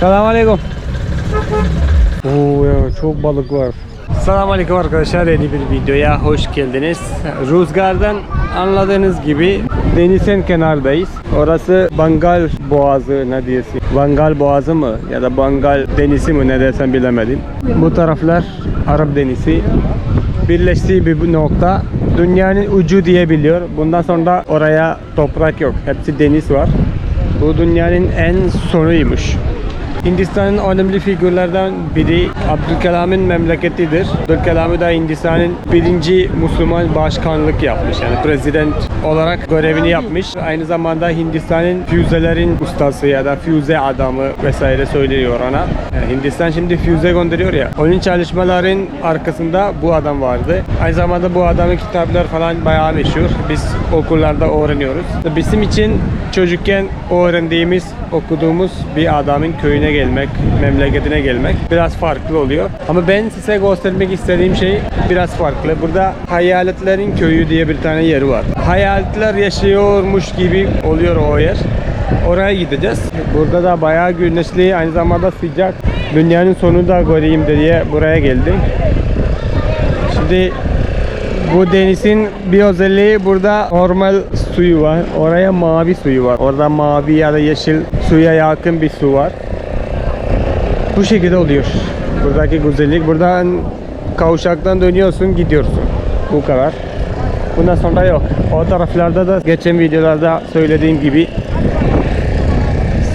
Selamünaleyküm. Oo ya çok balık var. Selamünaleyküm arkadaşlar yeni bir videoya hoş geldiniz. Rüzgardan anladığınız gibi denizin kenardayız. Orası Bangal Boğazı ne diyorsun? Bangal Boğazı mı ya da Bangal Denizi mi ne desem bilemedim. Bu taraflar Arap Denizi. Birleştiği bir nokta dünyanın ucu diyebiliyor. Bundan sonra oraya toprak yok. Hepsi deniz var. Bu dünyanın en sonuymuş. Hindistan'ın önemli figürlerden biri Abdülkelam'ın memleketidir. Abdülkelam da Hindistan'ın birinci Müslüman başkanlık yapmış. Yani prezident olarak görevini yapmış. Aynı zamanda Hindistan'ın füzelerin ustası ya da füze adamı vesaire söylüyor ona. Yani Hindistan şimdi füze gönderiyor ya. Onun çalışmaların arkasında bu adam vardı. Aynı zamanda bu adamın kitaplar falan bayağı meşhur. Biz okullarda öğreniyoruz. Bizim için çocukken öğrendiğimiz, okuduğumuz bir adamın köyüne gelmek, memleketine gelmek biraz farklı oluyor. Ama ben size göstermek istediğim şey biraz farklı. Burada Hayaletlerin Köyü diye bir tane yeri var. Hayaletler yaşıyormuş gibi oluyor o yer. Oraya gideceğiz. Burada da bayağı güneşli, aynı zamanda sıcak. Dünyanın sonunu da göreyim diye buraya geldim. Şimdi bu denizin bir özelliği burada normal suyu var. Oraya mavi suyu var. Orada mavi ya da yeşil suya yakın bir su var. Bu şekilde oluyor. Buradaki güzellik. Buradan kavşaktan dönüyorsun gidiyorsun. Bu kadar. Bundan sonra yok. O taraflarda da geçen videolarda söylediğim gibi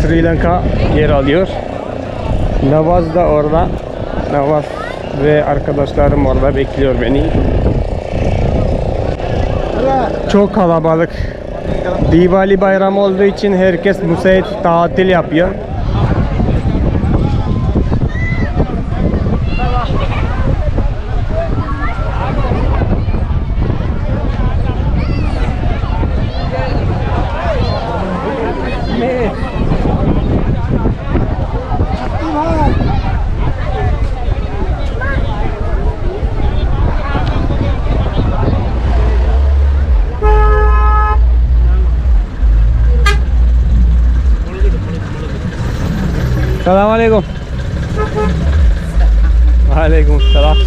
Sri Lanka yer alıyor. Navaz da orada. Navaz ve arkadaşlarım orada bekliyor beni. Çok kalabalık. Diwali bayramı olduğu için herkes müsait tatil yapıyor. അസ്സാമലൈക്കും വാലൈക്കും അസ്സലാം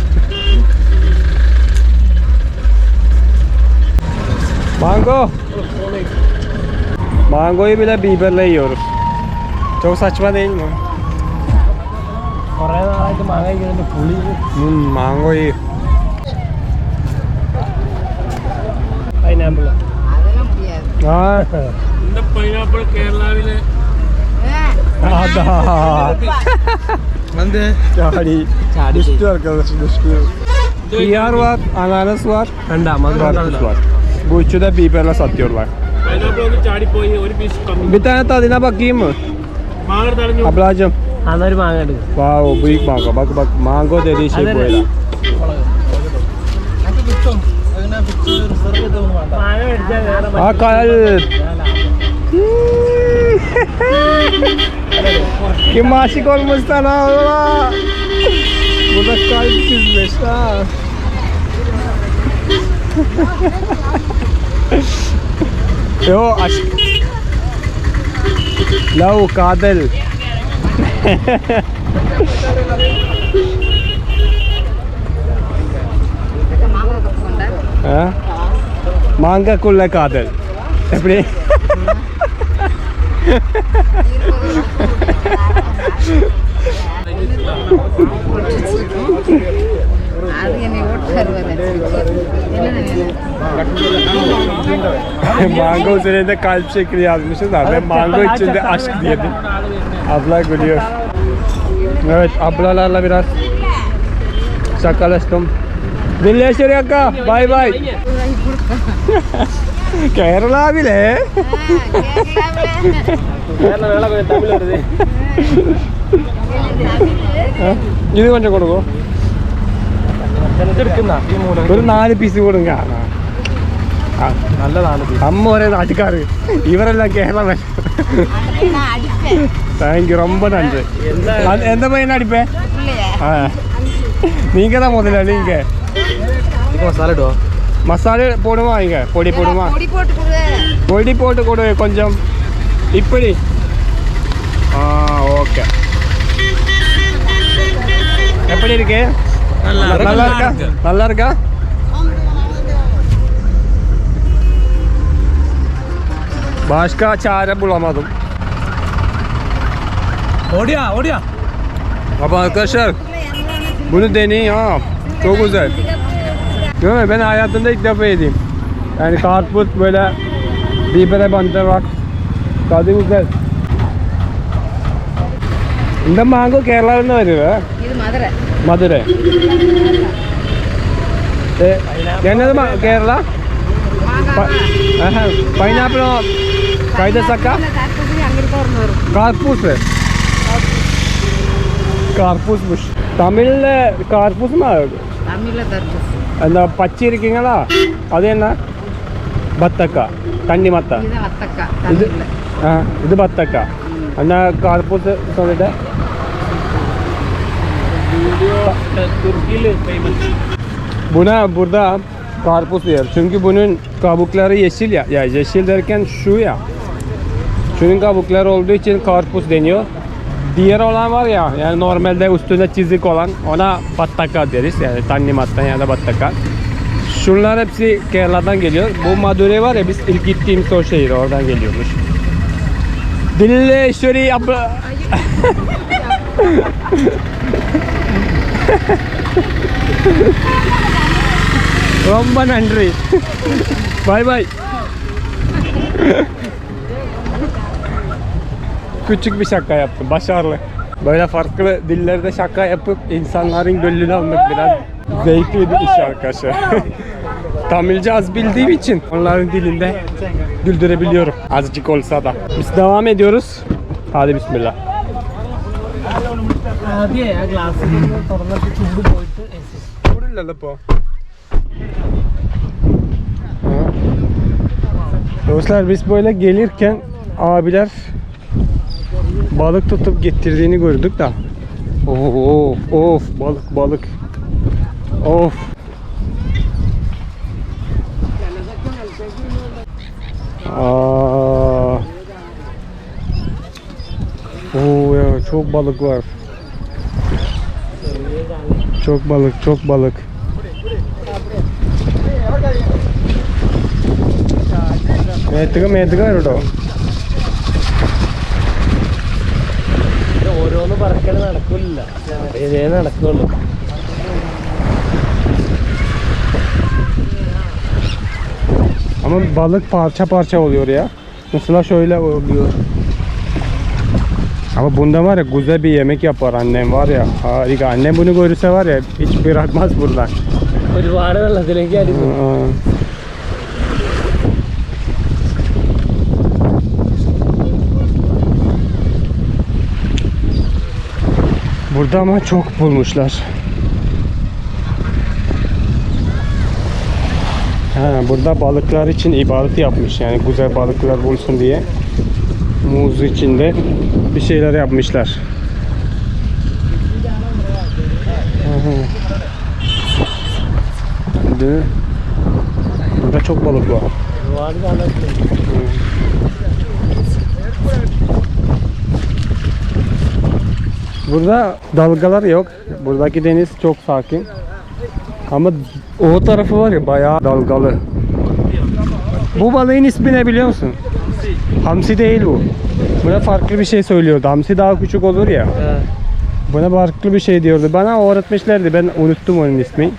mango? Mango പിന്നെ ബീബറിലേ ഒരു ചോ സച്ച് മതി കുറേ നാളായിട്ട് മാങ്ങ കഴിക്കുന്നുണ്ട് പുളി മാങ്കോ പൈനാപ്പിൾ ആ. പൈനാപ്പിൾ കേരളാവിലെ ചാടി ദുഷ്ടു arkadaş ദുഷ്ടു Hıyar var, ananas var, Endamaz karpuz var. Bu üçü de biberle satıyorlar. Bir tane tadına bakayım mı? Ablacım. അതൊരു മാങ്ങ Wow, büyük mango. Bak bak, mango dediği şey böyle. Akal. कि मासी कोण मुझता ना बाबा मुदा काय चीज़ बेस्ता यो अश लव कादल। हाँ? मांगा कुल्ला कादल। एपड़ी mango üzerinde kalp şekli yazmışız da ben mango içinde aşk diyedim. Abla gülüyor. Evet ablalarla biraz şakalaştım. Birleşir yaka. Bay bay. Kerala bile. Tamil വരുത് ഇത് കൊഞ്ചം കൊടുക്കോ എടുക്കുന്ന ഈ മൂല ഒരു നാല് പീസ് കൊടുങ്ക നല്ലതാണ് അമ്മ ഒരേ നാട്ടുകാര് ഇവരെല്ലാം കേരള நான் அடிப்பேன் താങ്ക് യു ரொம்ப நன்றி എന്താ அது எந்த பையன் அடிப்பேன் இல்லையா ஆ நீங்க தான் முதலாளி இங்க ഇത് മസാല ഇടുവോ மசாலா போடுமா இங்க பொடி போடுமா பொடி போட்டு கொடு பொடி போட்டு கொடு கொஞ்சம் இப்படி ஆ ஓகே எப்படி இருக்கு நல்லா இருக்கா நல்லா இருக்கா Başka çare bulamadım. ഓടിയാ ഓടിയാ Ama arkadaşlar bunu deneyin ha. Çok güzel. Değil mi? Ben hayatımda ilk defa yedim. Yani karpuz böyle bibere bandı var. Tadı güzel. இந்த മാംഗോ കേരളത്തിൽ നിന്ന് വരുവേ இது மதுரை മധുര എന്നത് കേരള மாங்காய் പൈനാപ്പിളോ Kayda saka? Karpuz. Karpuzmuş. தமிழ்ல கார்பூசமா தமிழ்ல தர்பூஸ் அந்த பச்சை இருக்கீங்களா அது என்ன பத்தக்கா தண்ணி மத்தா இது ஆ இது பத்தக்கா அந்த கார்பூஸ் சொல்லிட்டேன் Buna burada karpuz diyor. Çünkü bunun kabukları yeşil ya. ya yeşil derken şu ya. Şunun kabukları olduğu için karpuz deniyor. Diğer olan var ya yani normalde üstünde çizik olan ona battaka deriz. Yani tannimattan ya da battaka. Şunlar hepsi Kerala'dan geliyor. Bu Madurai var ya biz ilk gittiğimiz o şehir oradan geliyormuş. Dille şöyle abla. Romba nandri. bye bye küçük bir şaka yaptım. Başarılı. Böyle farklı dillerde şaka yapıp insanların gönlünü almak biraz zevkli bir iş arkadaşlar. Tamilce az bildiğim için onların dilinde güldürebiliyorum. Azıcık olsa da. Biz devam ediyoruz. Hadi bismillah. Dostlar biz böyle gelirken abiler balık tutup getirdiğini gördük da. Of of balık balık. Of. Aa. Oo ya çok balık var. Çok balık, çok balık. Metrika metrika orada. ഓരോന്ന് പറക്കല് നടക്കില്ല ഇതേ നടക്കുള്ളൂ Ama balık parça parça oluyor ya. Mesela şöyle oluyor. Ama bunda var ya güzel bir yemek yapar annem var ya harika. Annem bunu görürse var ya hiç bırakmaz buradan. ഒരുപാട് വെള്ളത്തിലേക്ക് അടി Burada ama çok bulmuşlar. Ha, burada balıklar için ibadet yapmış yani güzel balıklar bulsun diye. Muz içinde bir şeyler yapmışlar. Burada çok balık var. Var balık. Burada dalgalar yok. Buradaki deniz çok sakin. Ama o tarafı var ya bayağı dalgalı. Bu balığın ismi ne biliyor musun? Hamsi değil bu. Buna farklı bir şey söylüyordu. Hamsi daha küçük olur ya. Buna farklı bir şey diyordu. Bana öğretmişlerdi. Ben unuttum onun ismi.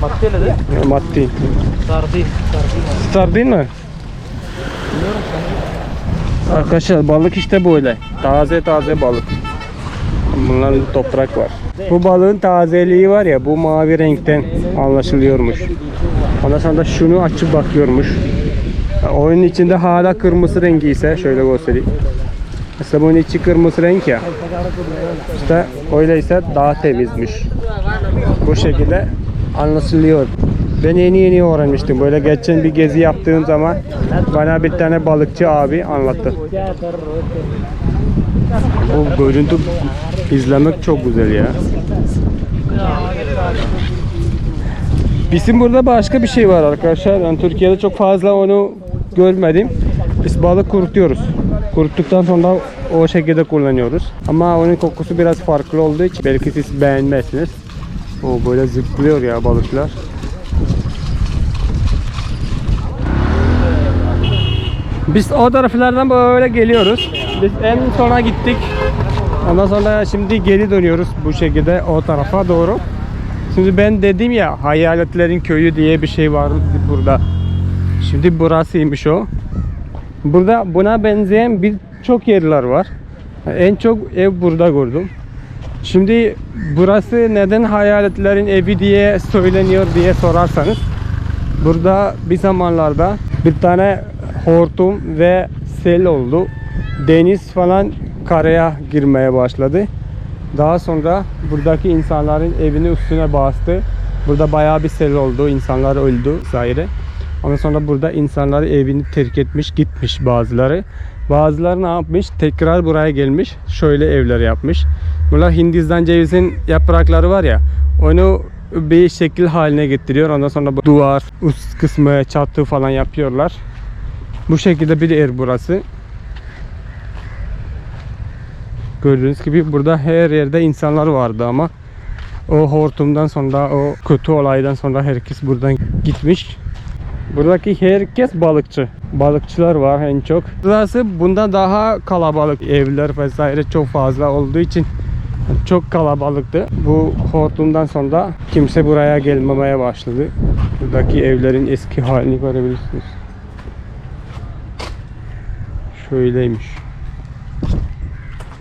Matti ne de? Matti. Sardin. Sardin mi? Arkadaşlar balık işte böyle. Taze taze balık. Bunların toprak var. Bu balığın tazeliği var ya bu mavi renkten anlaşılıyormuş. Ondan sonra da şunu açıp bakıyormuş. Oyunun içinde hala kırmızı rengi ise şöyle göstereyim. Mesela bunun içi kırmızı renk ya. İşte öyleyse daha temizmiş. Bu şekilde anlaşılıyor. Ben yeni yeni öğrenmiştim. Böyle geçen bir gezi yaptığım zaman bana bir tane balıkçı abi anlattı. Bu görüntü izlemek çok güzel ya. Bizim burada başka bir şey var arkadaşlar. Ben Türkiye'de çok fazla onu görmedim. Biz balık kurutuyoruz. Kuruttuktan sonra o şekilde kullanıyoruz. Ama onun kokusu biraz farklı olduğu için belki siz beğenmezsiniz. O böyle zıplıyor ya balıklar. Biz o taraflardan böyle geliyoruz. Biz en sona gittik. Ondan sonra şimdi geri dönüyoruz bu şekilde o tarafa doğru. Şimdi ben dedim ya hayaletlerin köyü diye bir şey var burada. Şimdi burasıymış o. Burada buna benzeyen birçok yerler var. En çok ev burada gördüm. Şimdi burası neden hayaletlerin evi diye söyleniyor diye sorarsanız burada bir zamanlarda bir tane hortum ve sel oldu. Deniz falan karaya girmeye başladı. Daha sonra buradaki insanların evini üstüne bastı. Burada bayağı bir sel oldu. İnsanlar öldü vesaire. Ondan sonra burada insanlar evini terk etmiş gitmiş bazıları. Bazıları ne yapmış? Tekrar buraya gelmiş. Şöyle evler yapmış. Bunlar Hindistan cevizin yaprakları var ya. Onu bir şekil haline getiriyor. Ondan sonra bu duvar, üst kısmı, çatı falan yapıyorlar. Bu şekilde bir ev burası. Gördüğünüz gibi burada her yerde insanlar vardı ama o hortumdan sonra o kötü olaydan sonra herkes buradan gitmiş. Buradaki herkes balıkçı. Balıkçılar var en çok. Burası bunda daha kalabalık. Evler vesaire çok fazla olduğu için çok kalabalıktı. Bu hortumdan sonra kimse buraya gelmemeye başladı. Buradaki evlerin eski halini görebilirsiniz. Şöyleymiş.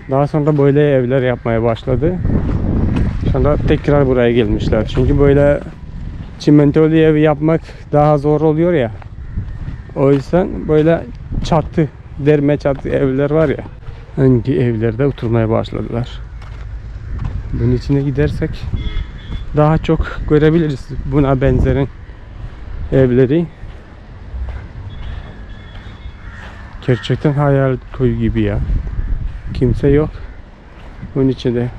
Daha sonra böyle evler yapmaya başladı. Şu anda tekrar buraya gelmişler. Çünkü böyle çimentolu ev yapmak daha zor oluyor ya. O yüzden böyle çatı, derme çatı evler var ya. Hangi evlerde oturmaya başladılar. Bunun içine gidersek daha çok görebiliriz buna benzerin evleri. Gerçekten hayal koyu gibi ya. Kimse yok. Bunun içinde.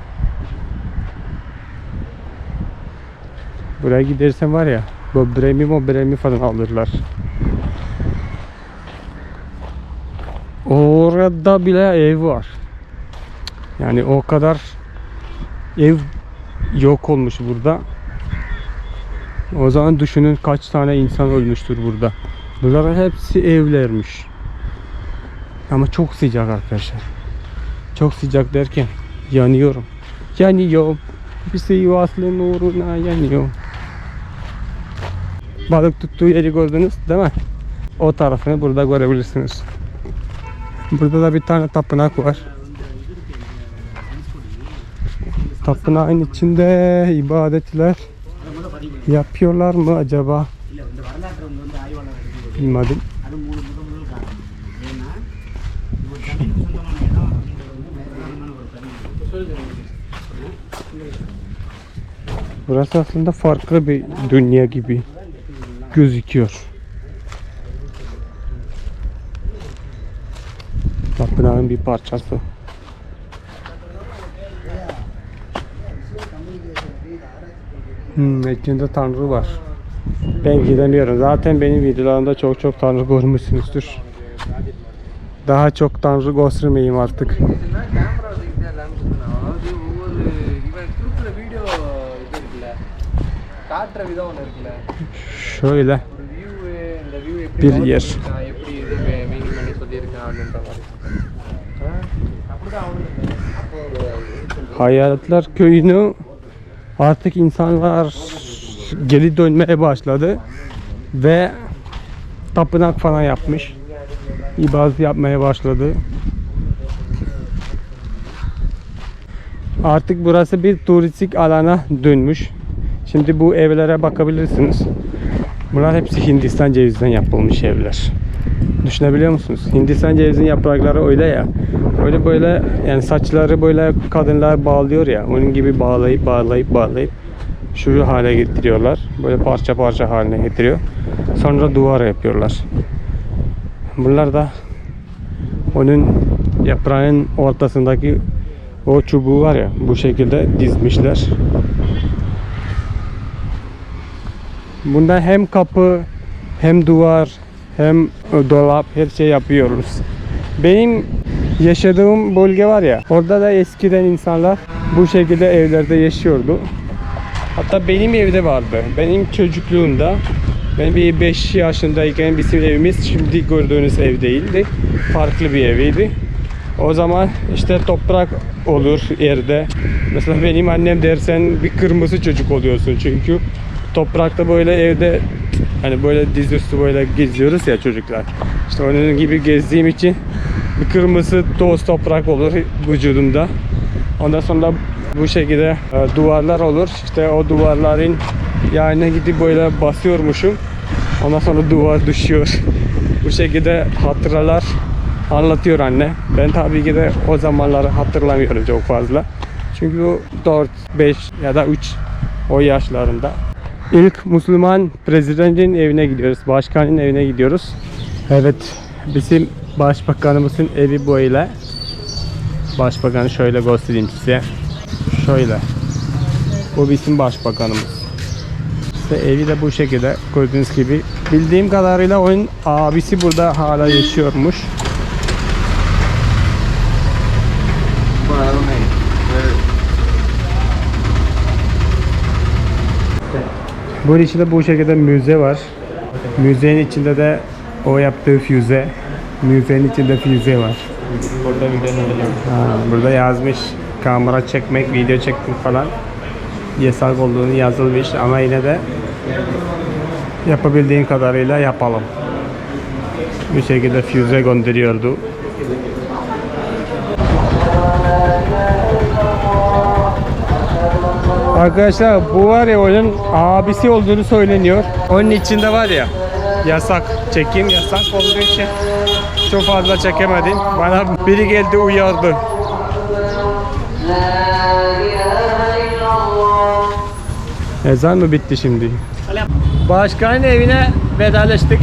Buraya gidersen var ya böbreğimi möbreğimi falan alırlar. Orada bile ev var. Yani o kadar ev yok olmuş burada. O zaman düşünün kaç tane insan ölmüştür burada. Bunların hepsi evlermiş. Ama çok sıcak arkadaşlar. Çok sıcak derken yanıyorum. Yanıyorum. Bir Sivaslı nuruna yanıyorum. Balık tuttuğu yeri gördünüz değil mi? O tarafını burada görebilirsiniz. Burada da bir tane tapınak var. Tapınağın içinde ibadetler yapıyorlar mı acaba? Bilmedim. Burası aslında farklı bir dünya gibi gözüküyor. Tapınağın bir parçası. Hmm, içinde tanrı var. Ben gidemiyorum. Zaten benim videolarımda çok çok tanrı görmüşsünüzdür. Daha çok tanrı göstermeyeyim artık. காட்டுற விதம் ஒன்று இருக்குல்ல Şöyle ஒரு வியூ இந்த வியூ எப்படி Bir develop yer. பண்ணியிருக்கான், எப்படி இது மீனிங் பண்ணி சொல்லியிருக்கான் அப்படின்ற மாதிரி ஆ? அப்படிதான் அவனுக்கு Hayaletler köyünü artık insanlar geri dönmeye başladı ve tapınak falan yapmış. İbadet yapmaya başladı. Artık burası bir turistik alana dönmüş. Şimdi bu evlere bakabilirsiniz. Bunlar hepsi Hindistan cevizinden yapılmış evler. Düşünebiliyor musunuz? Hindistan cevizinin yaprakları öyle ya. Öyle böyle yani saçları böyle kadınlar bağlıyor ya. Onun gibi bağlayıp bağlayıp bağlayıp şu hale getiriyorlar. Böyle parça parça haline getiriyor. Sonra duvar yapıyorlar. Bunlar da onun yaprağın ortasındaki o çubuğu var ya bu şekilde dizmişler. Bunda hem kapı hem duvar hem dolap her şey yapıyoruz. Benim yaşadığım bölge var ya orada da eskiden insanlar bu şekilde evlerde yaşıyordu. Hatta benim evde vardı. Benim çocukluğumda ben bir 5 yaşındayken bizim evimiz şimdi gördüğünüz ev değildi. Farklı bir eviydi. O zaman işte toprak olur yerde. Mesela benim annem dersen bir kırmızı çocuk oluyorsun çünkü toprakta böyle evde hani böyle dizüstü böyle geziyoruz ya çocuklar. İşte onun gibi gezdiğim için bir kırmızı toz toprak olur vücudumda. Ondan sonra bu şekilde e, duvarlar olur. İşte o duvarların yanına gidip böyle basıyormuşum. Ondan sonra duvar düşüyor. bu şekilde hatıralar anlatıyor anne. Ben tabii ki de o zamanları hatırlamıyorum çok fazla. Çünkü o 4, 5 ya da 3 o yaşlarında. İlk Müslüman prezidentin evine gidiyoruz. Başkanın evine gidiyoruz. Evet bizim başbakanımızın evi böyle. Başbakanı şöyle göstereyim size. Şöyle. Bu bizim başbakanımız. İşte evi de bu şekilde gördüğünüz gibi. Bildiğim kadarıyla onun abisi burada hala yaşıyormuş. Bunun içinde bu şekilde müze var. Müzenin içinde de o yaptığı füze. Müzenin içinde füze var. Burada. Ha, burada yazmış kamera çekmek, video çekmek falan yasak olduğunu yazılmış ama yine de yapabildiğin kadarıyla yapalım. Bu şekilde füze gönderiyordu. Arkadaşlar bu var ya onun abisi olduğunu söyleniyor. Onun içinde var ya yasak çekim yasak olduğu için çok fazla çekemedim. Bana biri geldi uyardı. Ezan mı bitti şimdi? Başkanın evine vedalaştık.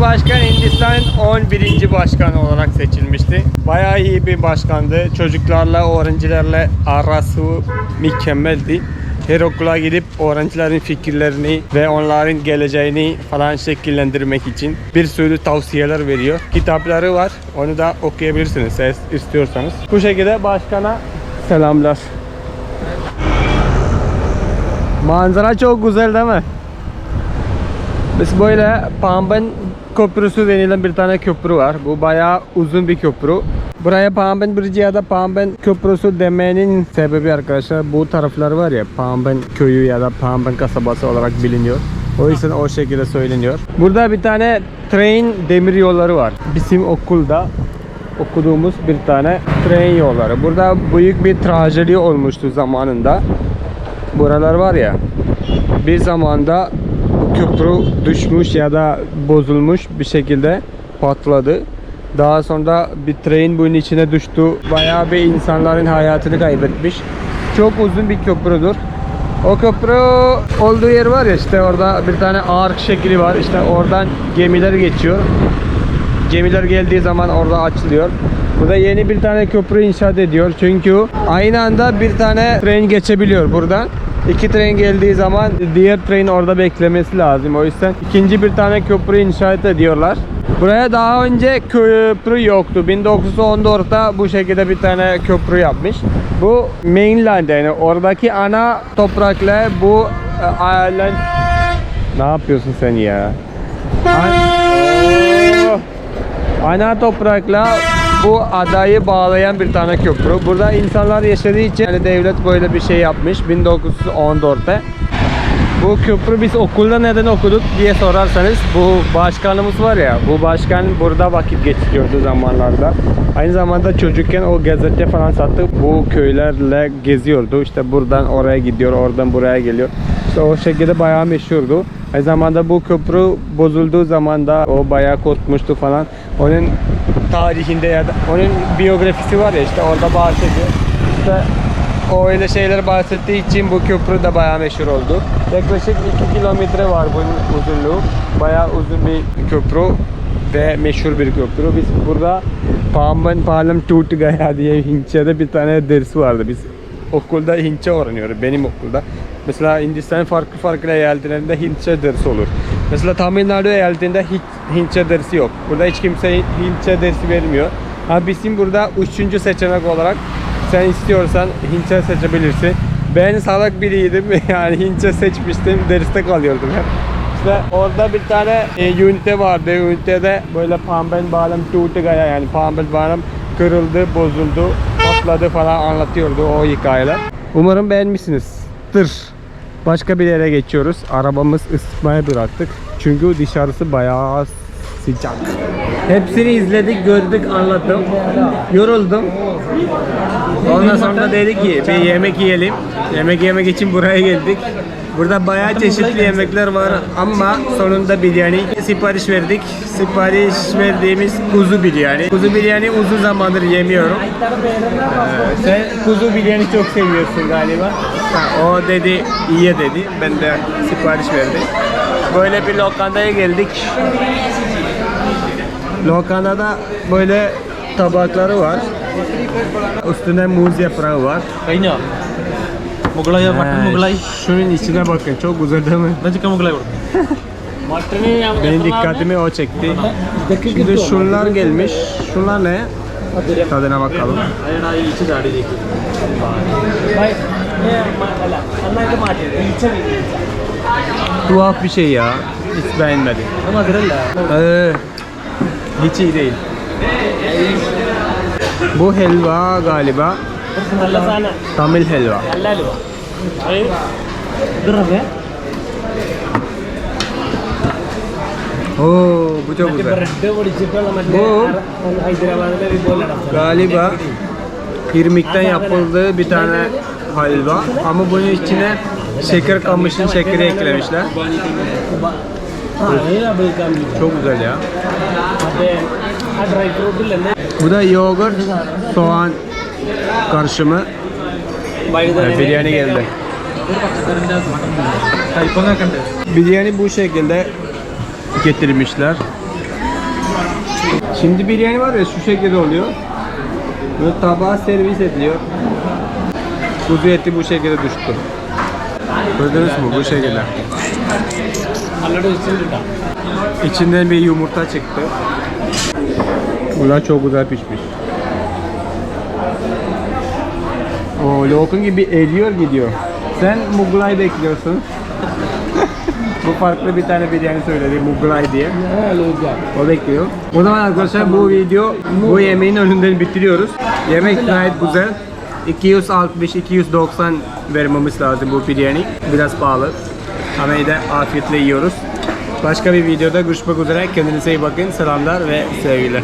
Başkan Hindistan'ın 11. başkanı olarak seçilmişti. Bayağı iyi bir başkandı. Çocuklarla, öğrencilerle arası mükemmeldi. Her okula gidip öğrencilerin fikirlerini ve onların geleceğini falan şekillendirmek için bir sürü tavsiyeler veriyor. Kitapları var. Onu da okuyabilirsiniz eğer istiyorsanız. Bu şekilde başkana selamlar. Manzara çok güzel değil mi? Biz böyle Pamban Köprüsü denilen bir tane köprü var. Bu bayağı uzun bir köprü. Buraya Pamban Bridge ya da Pamban Köprüsü demenin sebebi arkadaşlar bu taraflar var ya Pamban köyü ya da Pamban kasabası olarak biliniyor. O yüzden o şekilde söyleniyor. Burada bir tane tren demir yolları var. Bizim okulda okuduğumuz bir tane tren yolları. Burada büyük bir trajedi olmuştu zamanında. Buralar var ya bir zamanda köprü düşmüş ya da bozulmuş bir şekilde patladı. Daha sonra bir tren bunun içine düştü. Bayağı bir insanların hayatını kaybetmiş. Çok uzun bir köprüdür. O köprü olduğu yer var ya işte orada bir tane ark şekli var. İşte oradan gemiler geçiyor. Gemiler geldiği zaman orada açılıyor. Burada yeni bir tane köprü inşaat ediyor. Çünkü aynı anda bir tane tren geçebiliyor buradan. İki tren geldiği zaman diğer tren orada beklemesi lazım. O yüzden ikinci bir tane köprü inşaat ediyorlar. Buraya daha önce köprü yoktu. 1914'ta bu şekilde bir tane köprü yapmış. Bu mainland yani oradaki ana toprakla bu e, island ne yapıyorsun sen ya? An- Ana toprakla bu adayı bağlayan bir tane köprü. Burada insanlar yaşadığı için yani devlet böyle bir şey yapmış 1914'te. Bu köprü biz okulda neden okuduk diye sorarsanız bu başkanımız var ya bu başkan burada vakit geçiriyordu zamanlarda. Aynı zamanda çocukken o gazete falan sattı. Bu köylerle geziyordu. İşte buradan oraya gidiyor, oradan buraya geliyor. İşte o şekilde bayağı meşhurdu. Aynı zamanda bu köprü bozulduğu zaman da o bayağı korkmuştu falan. Onun tarihinde ya da onun biyografisi var ya işte orada bahsediyor. İşte o öyle şeyler bahsettiği için bu köprü de bayağı meşhur oldu. Yaklaşık 2 kilometre var bunun uzunluğu. Bayağı uzun bir köprü ve meşhur bir köprü. Biz burada Pamban Palam Tut Gaya diye Hintçe'de bir tane ders vardı. Biz okulda Hintçe öğreniyoruz benim okulda. Mesela Hindistan farklı farklı eyaletlerinde Hintçe dersi olur. Mesela Tamil Nadu eyaletinde hiç Hintçe dersi yok. Burada hiç kimse Hintçe dersi vermiyor. Ha bizim burada üçüncü seçenek olarak sen istiyorsan Hintçe seçebilirsin. Ben salak biriydim yani Hintçe seçmiştim derste kalıyordum hep. İşte orada bir tane e, ünite vardı. Ünitede böyle pamben bağlam tuğdu gaya yani pamben bağlam kırıldı, bozuldu, patladı falan anlatıyordu o hikayeler. Umarım beğenmişsiniz. Tır. Başka bir yere geçiyoruz. Arabamız ısıtmaya bıraktık. Çünkü dışarısı bayağı sıcak. Hepsini izledik, gördük, anlattım. Yoruldum. Ondan sonra dedik ki bir yemek yiyelim. Yemek yemek için buraya geldik. Burada bayağı çeşitli yemekler var ama sonunda biryani sipariş verdik. Sipariş verdiğimiz kuzu biryani. Kuzu biryani uzun zamandır yemiyorum. Ee, sen kuzu biryani çok seviyorsun galiba. Ha, o dedi iyi dedi. Ben de sipariş verdim. Böyle bir lokantaya geldik. Lokantada böyle tabakları var. Üstüne muz yaprağı var. Kaynağı. മുകളായ mutton Ee, മുകളായി Şunun içine bakın. Çok güzel değil mi? എന്നാ ചിക്കൻ മുകളായി കൊടുക്കും Benim dikkatimi o çekti. Şimdi şunlar gelmiş. Şunlar ne? Tadına bakalım. അതിനാ ഈ ഈച്ച ചാടിയിലേക്ക് Tuhaf bir şey ya. Hiç beğenmedim. അത് മധുരല്ല Ee, hiç iyi değil. Bu helva galiba നല്ല സാധനം Tamil helva. അല്ലല്ലോ ഇതൊക്കെ Oo, bu çok güzel. Bread പൊടിച്ചിട്ടുള്ള Bu ഹൈദരാബാദിലെ ഇതുപോലെ galiba irmikten yapıldığı bir tane helva ama bunun içine şeker kamışın şekeri eklemişler. Çok güzel ya. മറ്റേ ആ ഡ്രൈ ഫ്രൂട്ടിൽ തന്നെ Bu da yoğurt, soğan karşıma biryani geldi. Biryani bu şekilde getirmişler. Şimdi biryani var ya şu şekilde oluyor. Böyle tabağa servis ediliyor. Kuzu eti bu şekilde düştü. Gördünüz mü bu şekilde. İçinden bir yumurta çıktı. Bunlar çok güzel pişmiş. O lokun gibi eriyor gidiyor. Sen Muglay bekliyorsun. bu farklı bir tane biryani söyledi Muglay diye. O bekliyor. O zaman arkadaşlar bu video bu yemeğin önünden bitiriyoruz. Yemek gayet güzel. 260-290 vermemiz lazım bu biryani. Biraz pahalı. Ama yine de afiyetle yiyoruz. Başka bir videoda görüşmek üzere. Kendinize iyi bakın. Selamlar ve sevgiler.